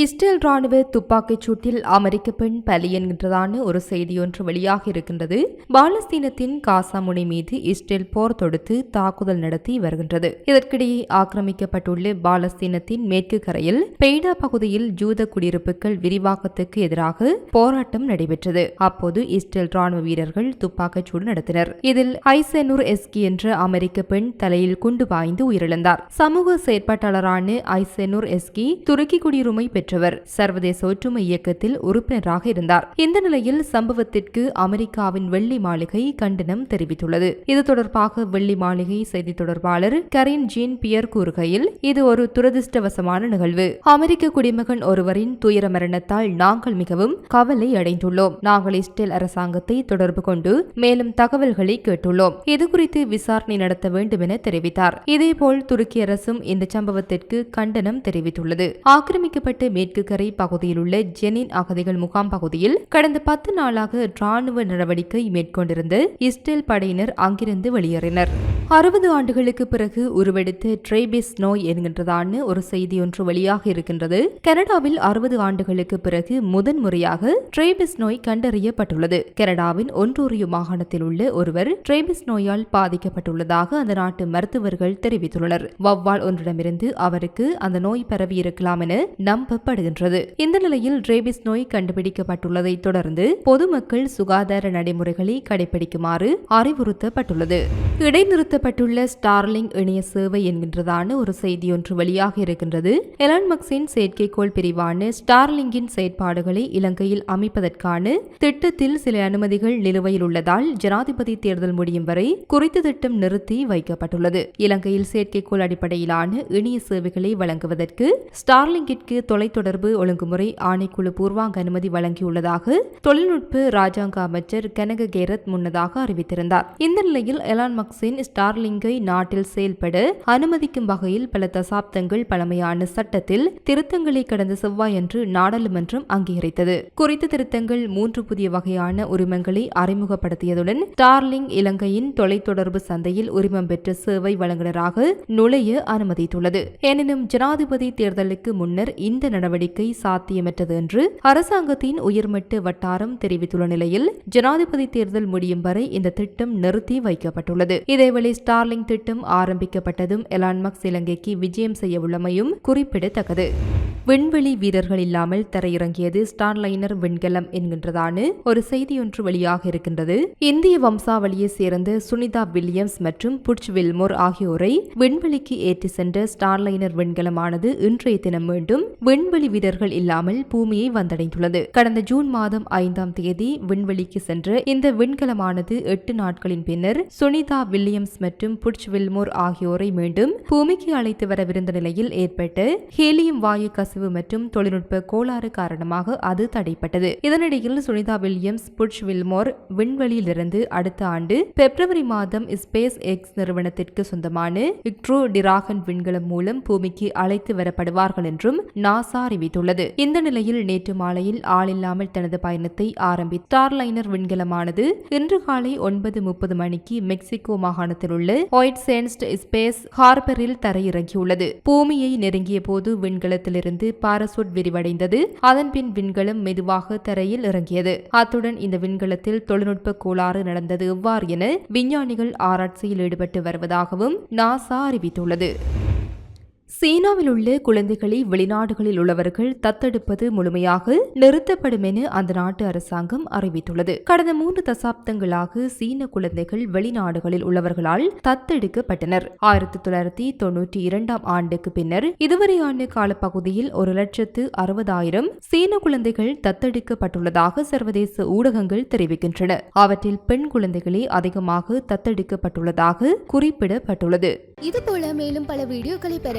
Israel ராணுவ துப்பாக்கிச் சூட்டில் அமெரிக்க பெண் பலி என்கின்றதான ஒரு செய்தியொன்று வெளியாக இருக்கின்றது. பாலஸ்தீனத்தின் காசா முனை மீது இஸ்ரேல் போர் தொடுத்து தாக்குதல் நடத்தி வருகின்றது. இதற்கிடையே ஆக்கிரமிக்கப்பட்டுள்ள பாலஸ்தீனத்தின் மேற்கு கரையில் பெய்டா பகுதியில் ஜூத குடியிருப்புகள் விரிவாக்கத்துக்கு எதிராக போராட்டம் நடைபெற்றது. அப்போது இஸ்ரேல் ராணுவ வீரர்கள் துப்பாக்கிச் சூடு நடத்தினர். இதில் ஐசெனூர் எஸ்கி என்ற அமெரிக்க பெண் தலையில் குண்டு பாய்ந்து உயிரிழந்தார். சமூக செயற்பாட்டாளரான ஐசெனூர் எஸ்கி துருக்கி குடியுரிமை பெற்றவர் சர்வதேச ஒற்றுமை இயக்கத்தில் உறுப்பினராக இருந்தார். இந்த நிலையில் சம்பவத்திற்கு அமெரிக்காவின் வெள்ளி மாளிகை கண்டனம் தெரிவித்துள்ளது. இது தொடர்பாக வெள்ளி மாளிகை செய்தி தொடர்பாளர் கரின் ஜீன் பியர் கூறுகையில் இது ஒரு துரதிருஷ்டவசமான நிகழ்வு. அமெரிக்க குடிமகன் ஒருவரின் துயர மரணத்தால் நாங்கள் மிகவும் கவலை அடைந்துள்ளோம். நாங்கள் இஸ்ரேல் அரசாங்கத்தை தொடர்பு கொண்டு மேலும் தகவல்களை கேட்டுள்ளோம். இதுகுறித்து விசாரணை நடத்த வேண்டும் என தெரிவித்தார். இதேபோல் துருக்கி அரசும் இந்த சம்பவத்திற்கு கண்டனம் தெரிவித்துள்ளது. ஆக்கிரமிக்கப்பட்ட மேற்கு கரை பகுதியில் உள்ள ஜெனின் அகதிகள் முகாம் பகுதியில் கடந்த பத்து நாளாக ராணுவ நடவடிக்கை மேற்கொண்டிருந்த இஸ்ரேல் படையினர் அங்கிருந்து வெளியேறினர். அறுபது ஆண்டுகளுக்கு பிறகு உருவெடுத்த ட்ரேபிஸ் நோய் என்கின்றதான ஒரு செய்தி ஒன்று வெளியாக இருக்கின்றது. கனடாவில் அறுபது ஆண்டுகளுக்கு பிறகு முதன் முறையாக ட்ரேபிஸ் நோய் கண்டறியப்பட்டுள்ளது. கனடாவின் ஒன்டோரியோ மாகாணத்தில் உள்ள ஒருவர் ட்ரேபிஸ் நோயால் பாதிக்கப்பட்டுள்ளதாக அந்த நாட்டு மருத்துவர்கள் தெரிவித்துள்ளனர். வவ்வால் ஒன்றிடமிருந்து அவருக்கு அந்த நோய் பரவி இருக்கலாம் என நம்பப்படுகின்றது. இந்த நிலையில் ட்ரேபிஸ் நோய் கண்டுபிடிக்கப்பட்டுள்ளதை தொடர்ந்து பொதுமக்கள் சுகாதார நடைமுறைகளை கடைபிடிக்குமாறு அறிவுறுத்தப்பட்டுள்ளது. இடைநிறுத்த இடைநிறுத்தப்பட்டுள்ள ஸ்டார்லிங் இணைய சேவை என்கின்றதான ஒரு செய்தி ஒன்று வெளியாக இருக்கின்றது. எலான் மக்ஸின் செயற்கைக்கோள் பிரிவான ஸ்டார்லிங்கின் செயற்பாடுகளை இலங்கையில் அமைப்பதற்கான திட்டத்தில் சில அனுமதிகள் நிலுவையில் உள்ளதால் ஜனாதிபதி தேர்தல் முடியும் வரை குறித்த திட்டம் நிறுத்தி வைக்கப்பட்டுள்ளது. இலங்கையில் செயற்கைக்கோள் அடிப்படையிலான இணைய சேவைகளை வழங்குவதற்கு ஸ்டார்லிங்கிற்கு தொலைத்தொடர்பு ஒழுங்குமுறை ஆணைக்குழு பூர்வாங்க அனுமதி வழங்கியுள்ளதாக தொழில்நுட்ப ராஜாங்க அமைச்சர் கனக கேரத் முன்னதாக அறிவித்திருந்தார். இந்த நிலையில் எலான் மக்ஸின் ஸ்டார் ஸ்டார்லிங்கை நாட்டில் செயல்பட அனுமதிக்கும் வகையில் பல தசாப்தங்கள் பழமையான சட்டத்தில் திருத்தங்களை கடந்த செவ்வாயன்று நாடாளுமன்றம் அங்கீகரித்தது. குறித்த திருத்தங்கள் மூன்று புதிய வகையான உரிமங்களை அறிமுகப்படுத்தியதுடன் ஸ்டார்லிங் இலங்கையின் தொலைத்தொடர்பு சந்தையில் உரிமம் பெற்ற சேவை வழங்குநராக நுழைய அனுமதித்துள்ளது. எனினும் ஜனாதிபதி தேர்தலுக்கு முன்னர் இந்த நடவடிக்கை சாத்தியமற்றது என்று அரசாங்கத்தின் உயர்மட்ட வட்டாரம் தெரிவித்துள்ள நிலையில் ஜனாதிபதி தேர்தல் முடியும் வரை இந்த திட்டம் நிறுத்தி வைக்கப்பட்டுள்ளது. இதேவேளை ஸ்டார்லிங் திட்டம் ஆரம்பிக்கப்பட்டதும் எலான்மக்ஸ் இலங்கைக்கு விஜயம் செய்ய உள்ளமையும் குறிப்பிடத்தக்கது. விண்வெளி வீரர்கள் இல்லாமல் தரையிறங்கியது ஸ்டார்லைனர் விண்கலம் என்கின்றதான ஒரு செய்தியொன்று வெளியாக இருக்கின்றது. இந்திய வம்சாவளியை சேர்ந்த சுனிதா வில்லியம்ஸ் மற்றும் புட்ச் வில்மோர் ஆகியோரை விண்வெளிக்கு ஏற்றி சென்ற ஸ்டார்லைனர் விண்கலமானது இன்றைய தினம் மீண்டும் விண்வெளி வீரர்கள் இல்லாமல் பூமியை வந்தடைந்துள்ளது. கடந்த ஜூன் மாதம் ஐந்தாம் தேதி விண்வெளிக்கு சென்ற இந்த விண்கலமானது எட்டு நாட்களின் பின்னர் சுனிதா வில்லியம்ஸ் மற்றும் புட்ச் வில்மோர் ஆகியோரை மீண்டும் பூமிக்கு அழைத்து வரவிருந்த நிலையில் ஏற்பட்ட ஹீலியம் வாயு கசிவு மற்றும் தொழில்நுட்ப கோளாறு காரணமாக அது தடைப்பட்டது. இதனிடையில் சுனிதா வில்லியம்ஸ் புட்ச் வில்மோர் விண்வெளியிலிருந்து அடுத்த ஆண்டு பிப்ரவரி மாதம் ஸ்பேஸ் எக்ஸ் நிறுவனத்திற்கு சொந்தமான இக்ட்ரோ டிராகன் விண்கலம் மூலம் பூமிக்கு அழைத்து வரப்படுவார்கள் என்றும் நாசா அறிவித்துள்ளது. இந்த நிலையில் நேற்று மாலையில் ஆளில்லாமல் தனது பயணத்தை ஆரம்பித்தார். லைனர் விண்கலமானது இன்று காலை ஒன்பது முப்பது மணிக்கு மெக்சிகோ மாகாணத்தில் உள்ள ஒயிட் சேன்ஸ்ட் ஸ்பேஸ் ஹார்பரில் தரையிறங்கியுள்ளது. பூமியை நெருங்கிய போது விண்கலத்திலிருந்து பாரசூட் விரிவடைந்தது. அதன்பின் விண்கலம் மெதுவாக தரையில் இறங்கியது. அத்துடன் இந்த விண்கலத்தில் தொழில்நுட்ப கோளாறு நடந்தது எவ்வாறு என விஞ்ஞானிகள் ஆராய்ச்சியில் ஈடுபட்டு வருவதாகவும் நாசா அறிவித்துள்ளது. சீனாவில் உள்ள குழந்தைகளை வெளிநாடுகளில் உள்ளவர்கள் தத்தெடுப்பது முழுமையாக நிறுத்தப்படும் என அந்த நாட்டு அரசாங்கம் அறிவித்துள்ளது. கடந்த மூன்று தசாப்தங்களாக சீன குழந்தைகள் வெளிநாடுகளில் உள்ளவர்களால் தத்தெடுக்கப்பட்டனர். ஆயிரத்தி தொள்ளாயிரத்தி தொன்னூற்றி இரண்டாம் ஆண்டுக்கு பின்னர் இதுவரையான காலப்பகுதியில் ஒரு லட்சத்து அறுபதாயிரம் சீன குழந்தைகள் தத்தெடுக்கப்பட்டுள்ளதாக சர்வதேச ஊடகங்கள் தெரிவிக்கின்றன. அவற்றில் பெண் குழந்தைகளே அதிகமாக தத்தெடுக்கப்பட்டுள்ளதாக குறிப்பிடப்பட்டுள்ளது. இதுபோல மேலும் பல வீடியோக்களை பெற